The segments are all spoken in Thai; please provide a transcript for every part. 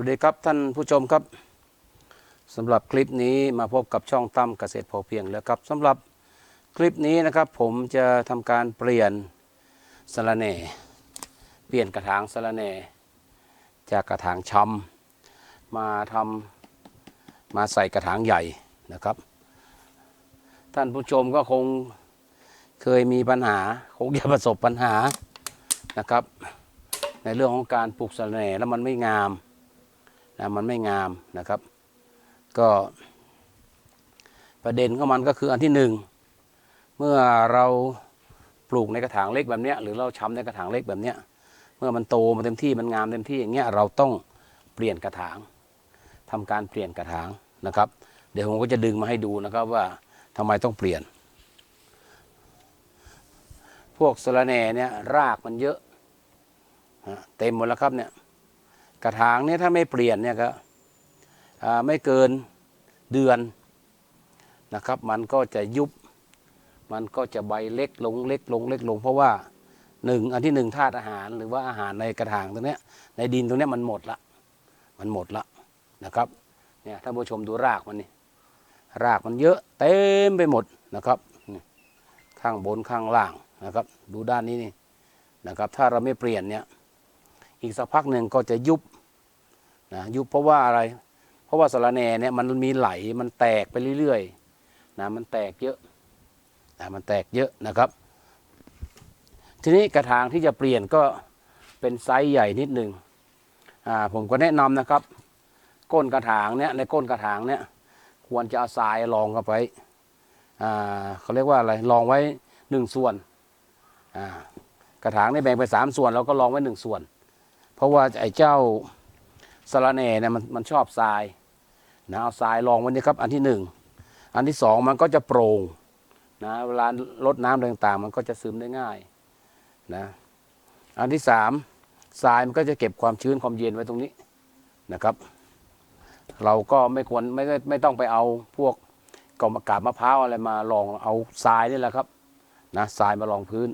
วัสดีครับท่านผู้ชมครับสำหรับคลิปนี้มาพบกับช่องตั้มเกษตรพอเพียงแล้วครับสำหรับคลิปนี้นะครับ ผมจะทำการเปลี่ยนสะระแหน่ เปลี่ยนกระถางสะระแหน่ จากกระถางชำมาทำมาใส่กระถางใหญ่นะครับ ท่านผู้ชมก็คงเคยมีปัญหา คงจะประสบปัญหานะครับ ในเรื่องของการปลูกสะระแหน่แล้วมันไม่งาม นะมันไม่งามนะครับ ก็ประเด็นของมันก็คืออันที่หนึ่งเมื่อเราปลูกในกระถางเล็กแบบเนี้ยหรือเราช้ำในกระถางเล็กแบบเนี้ยเมื่อมันโตมาเต็มที่มันงามเต็มที่อย่างเงี้ยเราต้องเปลี่ยนกระถางทำการเปลี่ยนกระถางนะครับ เดี๋ยวผมก็จะดึงมาให้ดูนะครับว่าทำไมต้องเปลี่ยน พวกสะระแหน่เนี่ยรากมันเยอะเต็มหมดแล้วครับเนี่ย กระถางเนี่ยถ้าไม่เปลี่ยนเนี่ยก็ไม่เกินเดือนนะครับ มันก็จะยุบ มันก็จะใบเล็กลงเล็กลงเล็กลง เพราะว่าหนึ่งอันที่หนึ่งธาตุอาหารหรือว่าอาหารในกระถางตรงนี้ในดินตรงนี้มันหมดละ มันหมดละนะครับเนี่ยท่านผู้ชมดูรากมันนี่รากมันเยอะเต็มไปหมดนะครับข้างบนข้างล่างนะครับ ดูด้านนี้นี่นะครับ ถ้าเราไม่เปลี่ยนเนี่ย อีกสักพักหนึ่งก็จะยุบนะยุบเพราะว่าอะไร เพราะว่าสารแหน่เนี่ยมันมีไหลมันแตกไปเรื่อยๆนะมันแตกเยอะนะมันแตกเยอะนะครับ ทีนี้กระถางที่จะเปลี่ยนก็เป็นไซส์ใหญ่นิดหนึ่งอ่าผมก็แนะนำนะครับ ก้นกระถางเนี่ยในก้นกระถางเนี่ยควรจะเอาทรายรองเข้าไปอ่าเขาเรียกว่าอะไรรองไว้หนึ่งส่วนอ่ากระถางนี่แบ่งไปสามส่วนเราก็ลองไว้หนึ่งส่วน เพราะว่าไอ้เจ้าสะระแหน่เนี่ยมันมันชอบทรายนะเอาทรายลองไว้นี่ครับ อันที่หนึ่งอันที่สองมันก็จะโปร่งนะเวลาลดน้ำอะไรต่างๆ มันก็จะซึมได้ง่ายนะอันที่สามทรายมันก็จะเก็บความชื้นความเย็นไว้ตรงนี้นะครับ เราก็ไม่ควรไม่ได้ไม่ต้องไปเอาพวกกอมกาบมะพร้าวอะไรมาลองเอาทรายนี่แหละครับนะทรายมาลองพื้น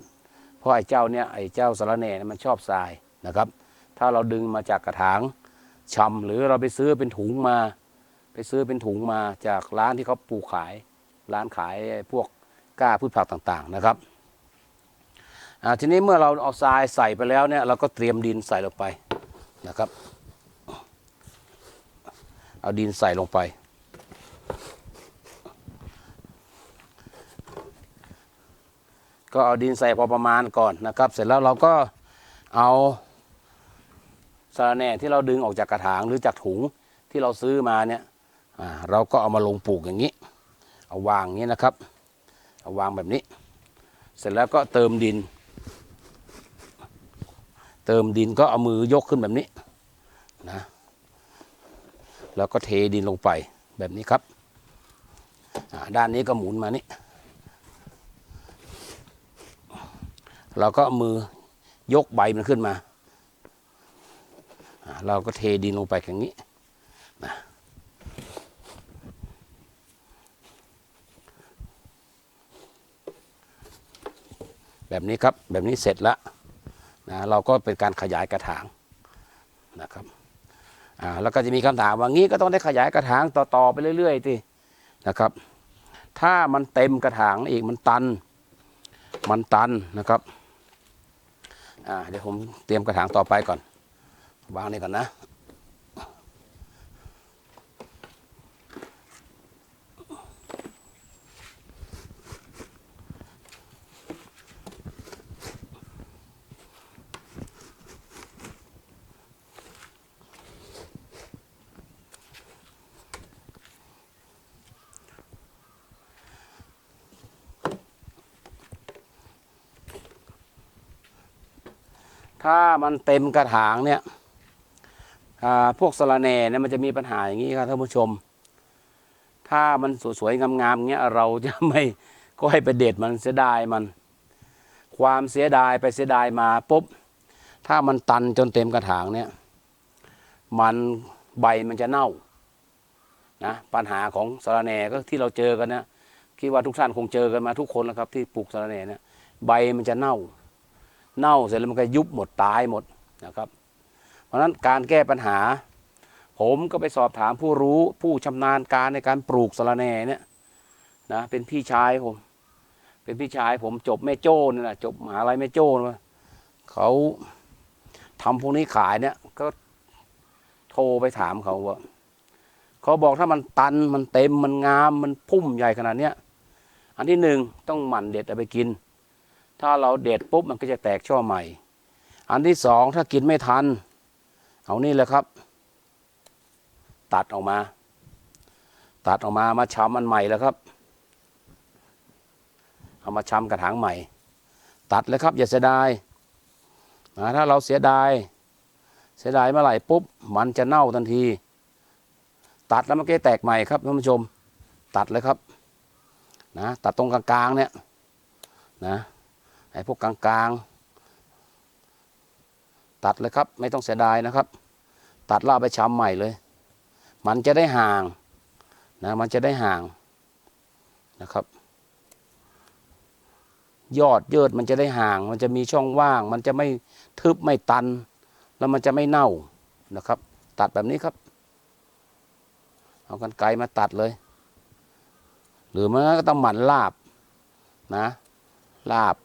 เพราะไอ้เจ้าเนี่ยไอ้เจ้าสารแหน่เนี่ยมันชอบทรายนะครับ ถ้าเราดึงมาจากกระถางชำหรือเราไปซื้อเป็นถุงมา ไปซื้อเป็นถุงมาจากร้านที่เขาปลูกขาย ร้านขายพวกก้าพืชผักต่างๆนะครับทีนี้เมื่อเราเอาทรายใส่ไปแล้วเนี่ยเราก็เตรียมดินใส่ลงไปนะครับ เอาดินใส่ลงไป ก็เอาดินใส่พอประมาณก่อนนะครับ เสร็จแล้วเราก็เอา สาระแหน่ที่เราดึงออกจากกระถางหรือจากถุงที่เราซื้อมาเนี่ยเราก็เอามาลงปลูกอย่างนี้ เอาวางอย่างนี้นะครับ เอาวางแบบนี้ เสร็จแล้วก็เติมดิน เติมดินก็เอามือยกขึ้นแบบนี้นะแล้วก็เทดินลงไปแบบนี้ครับ ด้านนี้ก็หมุนมานี่เราก็มือยกใบมันขึ้นมา เราก็เทดินลงไปอย่างนี้นะแบบนี้ครับแบบนี้เสร็จแล้วนะเราก็เป็นการขยายกระถางนะครับอ่าแล้วก็จะมีคำถามว่างี้ก็ต้องได้ขยายกระถางต่อๆไปเรื่อยๆทีนะครับ ถ้ามันเต็มกระถางอีกมันตัน มันตันนะครับอ่าเดี๋ยวผมเตรียมกระถางต่อไปก่อน วางนี่ก่อนนะถ้ามันเต็มกระถางเนี่ย พวกสะระแหน่เนี่ยมันจะมีปัญหาอย่างนี้ครับท่านผู้ชม ถ้ามันสวยๆงามๆเงี้ยเราจะไม่ก็ให้ไปเด็ดมันเสียดายมัน ความเสียดายไปเสียดายมาปุ๊บถ้ามันตันจนเต็มกระถางเนี่ย มันใบมันจะเน่านะปัญหาของสะระแหน่ก็ที่เราเจอกันนะคิดว่าทุกท่านคงเจอกันมาทุกคนแล้วครับ ที่ปลูกสะระแหน่เนี่ยใบมันจะเน่า เน่าเสร็จแล้วมันก็ยุบหมดตายหมดนะครับ ราะนั้นการแก้ปัญหา ผมก็ไปสอบถามผู้รู้ผู้ชำนาญการในการปลูกสะระแหน่เนี่ยนะเป็นพี่ชายผม เป็นพี่ชายผมจบแม่โจ้นี่แหละจบมหาลัยแม่โจ้นะเขาทำพวกนี้ขายเนี่ยก็โทรไปถามเขาว่าเขาบอกถ้ามันตันมันเต็มมันงามมันพุ่มใหญ่ขนาดเนี้ยอันที่หนึ่งต้องหมั่นเด็ดเอาไปกิน ถ้าเราเด็ดปุ๊บมันก็จะแตกช่อใหม่ อันที่สองถ้ากินไม่ทัน เอานี่แหละครับ ตัดออกมา ตัดออกมามาช้ำอันใหม่แล้วครับ เอามาช้ำกระถางใหม่ ตัดเลยครับ อย่าเสียดายนะถ้าเราเสียดาย เสียดายเมื่อไหร่ปุ๊บ มันจะเน่าทันที ตัดแล้วมันก็แตกใหม่ครับท่านผู้ชม ตัดเลยครับนะตัดตรงกลางๆเนี่ยนะไอ้พวกกลางๆ ตัดเลยครับ ไม่ต้องเสียดายนะครับ ตัดล้วเอาไปชำใหม่เลย มันจะได้ห่างนะมันจะได้ห่างนะครับ ยอดเยิดมันจะได้ห่าง มันจะมีช่องว่าง มันจะไม่ทึบไม่ตัน แล้วมันจะไม่เน่านะครับ ตัดแบบนี้ครับเอากันไกรมาตัดเลย หรือมันก็ต้องหมั่นลาบนะลาบ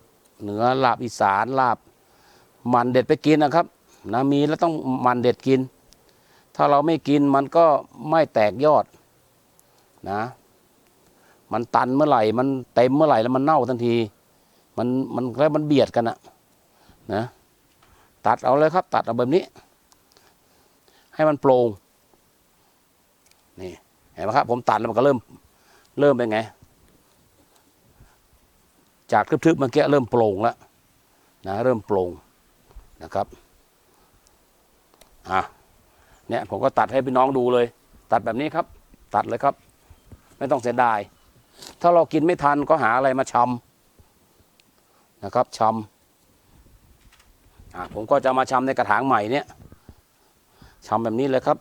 เหนือลาบอีสานลาบ มันเด็ดไปกินนะครับนะมีแล้วต้องหมันเด็ดกิน ถ้าเราไม่กินมันก็ไม่แตกยอดนะ มันตันเมื่อไหร่ มันเต็มเมื่อไหร่แล้วมันเน่าทันที มันมันแล้วมันเบียดกันอะนะ ตัดเอาเลยครับ ตัดเอาแบบนี้ ให้มันโปร่งนี่เห็นไหมครับ ผมตัดแล้วมันก็เริ่ม เริ่มเป็นไง จากทึบๆเมื่อกี้เริ่มโปร่งแล้วนะเริ่มโปร่ง นะครับอะเนี่ยผมก็ตัดให้พี่น้องดูเลย ตัดแบบนี้ครับ ตัดเลยครับ ไม่ต้องเสียดาย ถ้าเรากินไม่ทันก็หาอะไรมาชำนะครับชำอะผมก็จะมาชำในกระถางใหม่เนี่ยชำแบบนี้เลยครับ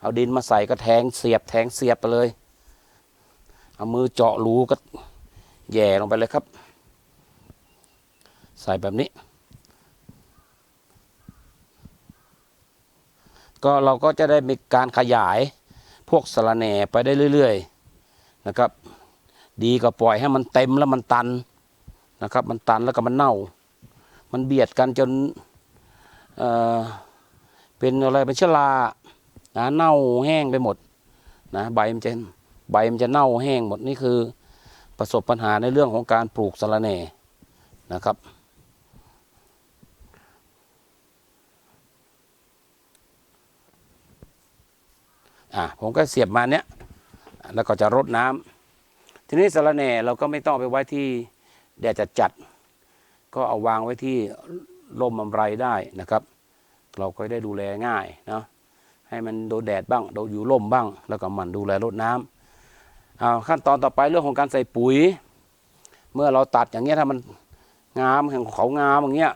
เอาดินมาใส่ก็แทงเสียบแทงเสียบไปเลย เอามือเจาะรูก็แย่ลงไปเลยครับ ใส่แบบนี้ ก็เราก็จะได้มีการขยายพวกสะระแหน่ไปได้เรื่อย ๆนะครับ ดีกว่าปล่อยให้มันเต็มแล้วมันตันนะครับ มันตันแล้วก็มันเน่า มันเบียดกันจนเออเป็นอะไรเป็นเชื้อรานะเน่าแห้งไปหมดนะใบมันจะใบมันจะเน่าแห้งหมดนี่คือประสบปัญหาในเรื่องของการปลูกสะระแหน่นะครับ อะผมก็เสียบมาเนี้ยแล้วก็จะรดน้ำทีนี้สะรแหน่เราก็ไม่ต้องไปไว้ที่แดดจัดจัดๆก็เอาวางไว้ที่ร่มอำไรได้นะครับ เราก็ได้ดูแลง่ายเนาะให้มันโดนแดดบ้างโดนอยู่ร่มบ้าง แล้วก็หมันดูแลรดน้ำเอาขั้นตอนต่อไปเรื่องของการใส่ปุ๋ย เมื่อเราตัดอย่างเงี้ยถ้ามันงามแห่งเขางามอย่างเงี้ย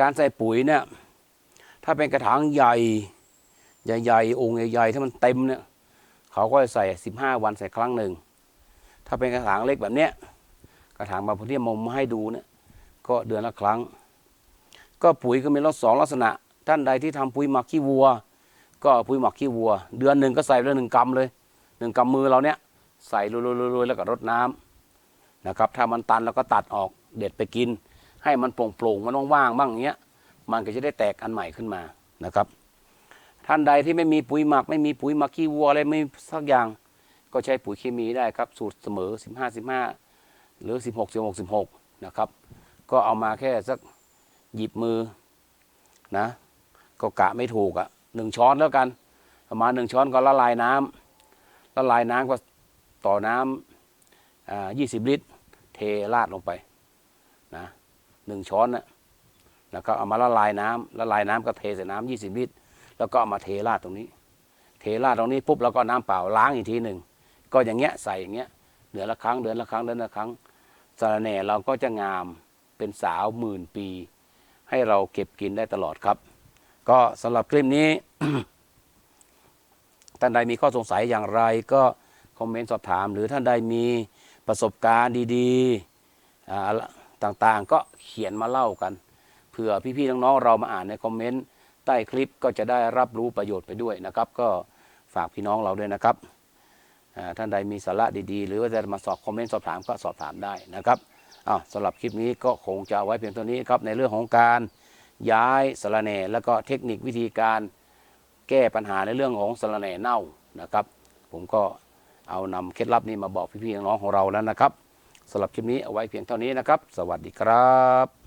การใส่ปุ๋ยเนี่ยถ้าเป็นกระถางใหญ่ ใหญ่ๆองค์ใหญ่ๆถ้ามันเต็มเนี่ยเขาก็จะใส่สิบห้าวันใส่ครั้งหนึ่ง ถ้าเป็นกระถางเล็กแบบเนี้ยกระถางบาพื้นที่มมาให้ดูเนี่ยก็เดือนละครั้ง ก็ปุ๋ยก็มีลักสองลักษณะ ท่านใดที่ทำปุ๋ยหมักขี้วัว ก็ปุ๋ยหมักขี้วัว เดือนหนึ่งก็ใส่ไปเลยหนึ่งกำเลยหนึ่งกำมือเราเนี้ยใส่โรยๆๆแล้วก็รดน้ำนะครับ ถ้ามันตันเราก็ตัดออกเด็ดไปกิน ให้มันโปร่งๆมันว่างๆบ้างอย่างเงี้ยมันก็จะได้แตกอันใหม่ขึ้นมานะครับ ท่านใดที่ไม่มีปุ๋ยหมัก ไม่มีปุ๋ยหมักขี้วัวอะไรไม่สักอย่าง ก็ใช้ปุ๋ยเคมีได้ครับ สูตรเสมอ 15 15 หรือ 16 16 16 นะครับ ก็เอามาแค่สักหยิบมือนะ ก็กะไม่ถูกอะ่ะหนึ่งช้อนแล้วกัน ประมาณหนึ่งช้อนก็ละลายน้ำละลายน้ำก็ต่อน้ำอ่า20ลิตร เทราดลงไปนะหนึ่งช้อนนะแล้วก็เอามาละลายน้ำละลายน้ำก็เทใส่น้ำ20 ลิตร แล้วก็มาเทราดตรงนี้ เทราดตรงนี้ปุ๊บแล้วก็น้ำเปล่าล้างอีกทีหนึ่งก็อย่างเงี้ยใส่อย่างเงี้ยเดือนละครั้งเดือนละครั้งเดือนละครั้งสารแหน่เราก็จะงามเป็นสาวหมื่นปี ให้เราเก็บกินได้ตลอดครับ ก็สำหรับคลิปนี้ท่านใดมีข้อสงสัยอย่างไรก็คอมเมนต์สอบถาม หรือท่านใดมีประสบการณ์ดีๆอ่าต่างๆ ก็เขียนมาเล่ากันเผื่อพี่ๆน้องๆเรามาอ่านในคอมเมนต์ ใต้คลิปก็จะได้รับรู้ประโยชน์ไปด้วยนะครับ ก็ฝากพี่น้องเราด้วยนะครับท่านใดมีสาระดีๆ หรือว่าจะมาสอบคอมเมนต์สอบถามก็สอบถามได้นะครับอ้าวสำหรับคลิปนี้ก็คงจะเอาไว้เพียงเท่านี้ครับในเรื่องของการย้ายสารแหน่แล้วก็เทคนิควิธีการแก้ปัญหาในเรื่องของสารแหน่เน่านะครับ ผมก็เอานำเคล็ดลับนี้มาบอกพี่ๆน้องๆของเราแล้วนะครับสำหรับคลิปนี้เอาไว้เพียงเท่านี้นะครับ สวัสดีครับ